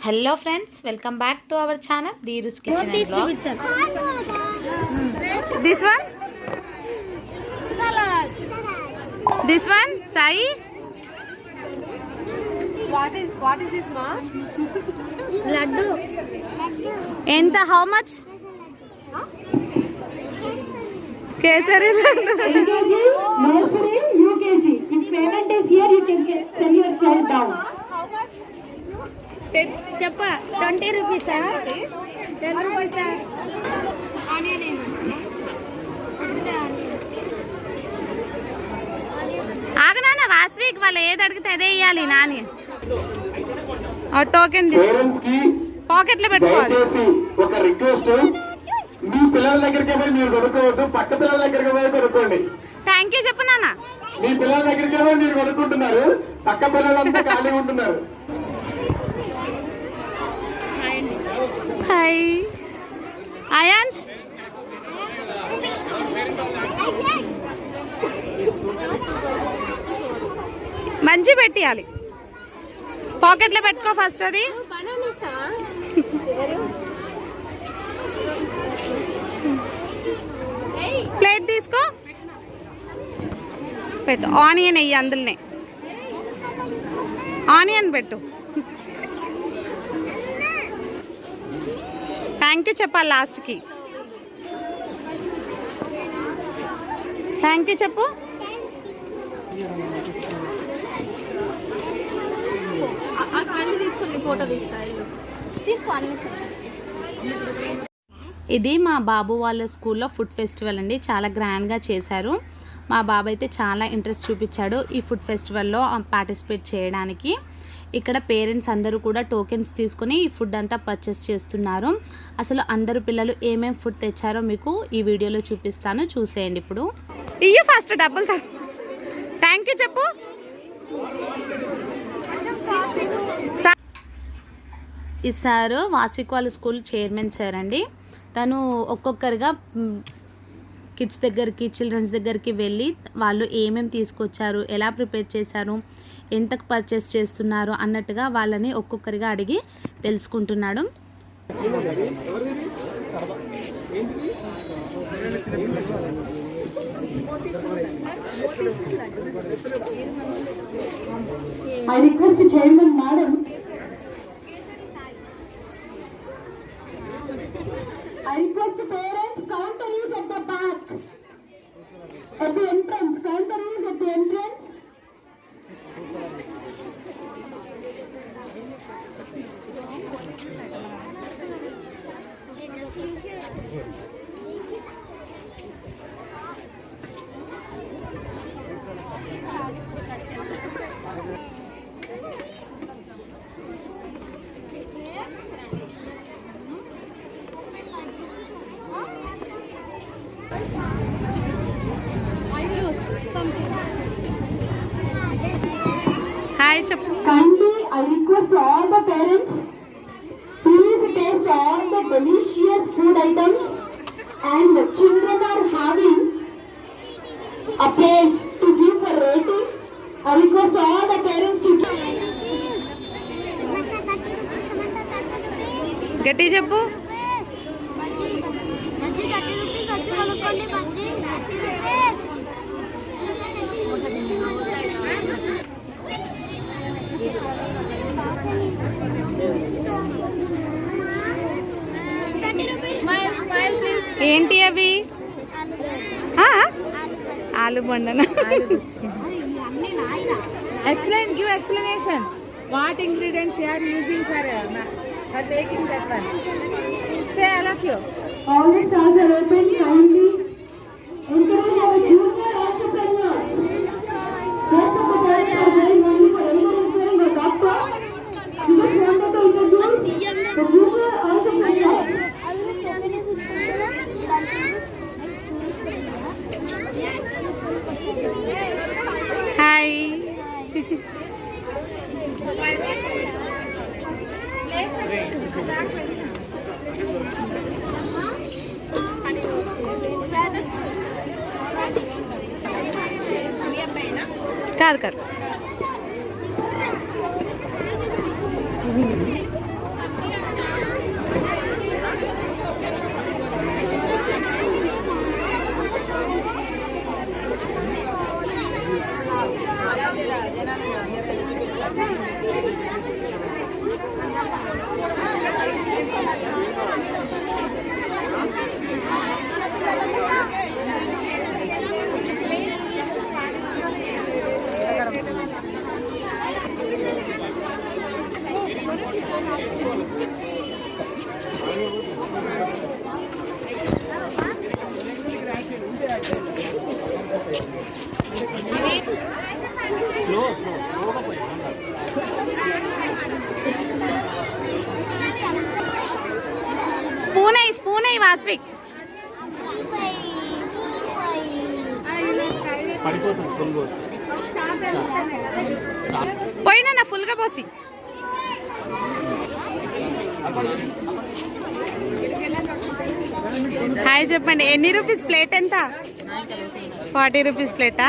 Hello friends welcome back to our channel దీరుస్ kitchen and blog this one this one Sai? Laddu ఎంత? How much kesari laddu చెప్ప twenty రూపీసా? Ten రూపీసా? ఆగనా వాస్విక్ వాళ్ళు ఏది అడిగితే అదే ఇవ్వాలి నాని. టోకెన్ తీసుకో. పాకెట్లో పెట్టుకోవాలి. దయచేసి ఒక రిక్వెస్ట్ మీ పిల్లల దగ్గరికి పోయి మీరు కొనుక్కోవద్దు పక్క పిల్లల దగ్గరికి పోయి కొనుక్కోండి. థ్యాంక్ యూ చెప్పు నాన్న. మీ పిల్లల దగ్గరికి పోయి మీరు కొనుక్కుంటున్నారు పక్క పిల్లలంతా ఖాళీ ఉంటున్నారు. హాయ్ అయాన్స్ మంచి పెట్టియాలి. పాకెట్లో పెట్టుకో ఫస్ట్ అది. ప్లేట్ తీసుకో. పెట్టు. ఆనియన్ వెయ్యి అందులోనే. ఆనియన్ పెట్టు. థ్యాంక్ యూ చెప్పాలి లాస్ట్కి. థ్యాంక్ యూ చెప్పు. ఇది మా బాబు వాళ్ళ స్కూల్లో ఫుడ్ ఫెస్టివల్ అండి. చాలా గ్రాండ్గా చేశారు. మా బాబు అయితే చాలా ఇంట్రెస్ట్ చూపించాడు ఈ ఫుడ్ ఫెస్టివల్లో పార్టిసిపేట్ చేయడానికి. ఇక్కడ పేరెంట్స్ అందరూ కూడా టోకెన్స్ తీసుకొని ఈ ఫుడ్ అంతా పర్చేస్ చేస్తున్నారు. అసలు అందరు పిల్లలు ఏమేం ఫుడ్ తెచ్చారో మీకు ఈ వీడియోలో చూపిస్తాను. చూసేయండి ఇప్పుడు. ఇయ్యు ఫస్ట్ డబ్బులు థ్యాంక్ యూ చెప్పు. ఈ సార్ వాళ్ళ స్కూల్ చైర్మన్ సార్ అండి. తను ఒక్కొక్కరిగా కిడ్స్ దగ్గరికి చిల్డ్రన్స్ దగ్గరికి వెళ్ళి వాళ్ళు ఏమేమి తీసుకొచ్చారు ఎలా ప్రిపేర్ చేశారు ఎంతకు పర్చేస్ చేస్తున్నారు అన్నట్టుగా వాళ్ళని ఒక్కొక్కరిగా అడిగి తెలుసుకుంటున్నాడు I request the chairman, madam. I request the parents, counter is at the back. At the entrance, counter is at the entrance. Hi చెప్పు I request all the parents, please taste all the delicious food items and the children are having a place to give a rating. I request all the parents to give. గట్టి చెప్పు bajji thirty rupees వచ్చి కొనుక్కోండి bajji thirty rupees thirty rupees ఏంటి అవి? ఆలు బండన. Explain give explanation what ingredients you're using for baking say all of you all the stalls are only प्यार करना పడిపోతుంది ఫుల్ పోయినా నా ఫుల్గా పోసి. హాయ్ చెప్పండి ఎన్ని రూపీస్ ప్లేట్ ఎంత? ఫార్టీ రూపీస్ ప్లేటా?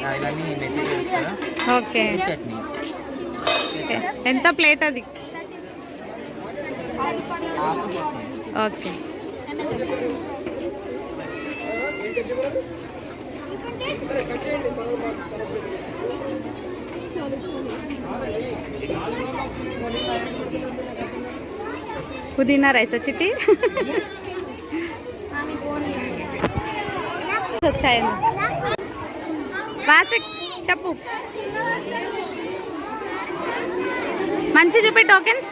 ఇవన్నీ మెటీరియల్స్ ఓకే. చట్నీ. ఓకే. ఎంత ప్లేట్ అది? ఓకే. పుదీనా రైస్ చిట్టి వచ్చాయండి వాసిక్ చెప్పు. మంచి చూపి టోకెన్స్?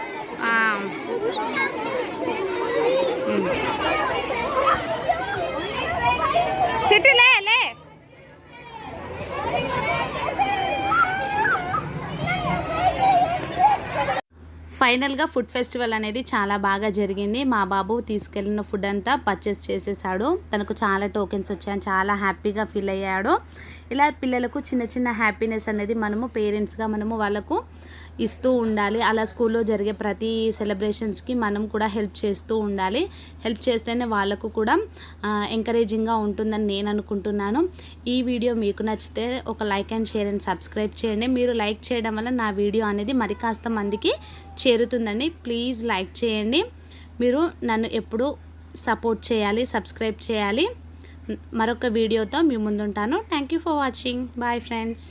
చిట్టి లే లే. ఫైనల్గా ఫుడ్ ఫెస్టివల్ అనేది చాలా బాగా జరిగింది. మా బాబు తీసుకెళ్ళిన ఫుడ్ అంతా పర్చేస్ చేసేసాడు. తనకు చాలా టోకెన్స్ వచ్చాయని చాలా హ్యాపీగా ఫీల్ అయ్యాడు. ఇలా పిల్లలకు చిన్న చిన్న హ్యాపీనెస్ అనేది మనము పేరెంట్స్గా మనము వాళ్ళకు ఇస్తూ ఉండాలి. అలా స్కూల్లో జరిగే ప్రతి సెలబ్రేషన్స్కి మనం కూడా హెల్ప్ చేస్తూ ఉండాలి. హెల్ప్ చేస్తేనే వాళ్ళకు కూడా ఎంకరేజింగ్గా ఉంటుందని నేను అనుకుంటున్నాను. ఈ వీడియో మీకు నచ్చితే ఒక like and share and subscribe చేయండి. మీరు లైక్ చేయడం వల్ల నా వీడియో అనేది మరి కాస్త మందికి చేరుతుందండి. ప్లీజ్ లైక్ చేయండి. మీరు నన్ను ఎప్పుడు సపోర్ట్ చేయాలి సబ్స్క్రైబ్ చేయాలి. మరొక వీడియోతో మీ ముందుంటాను. Thank you for watching bye friends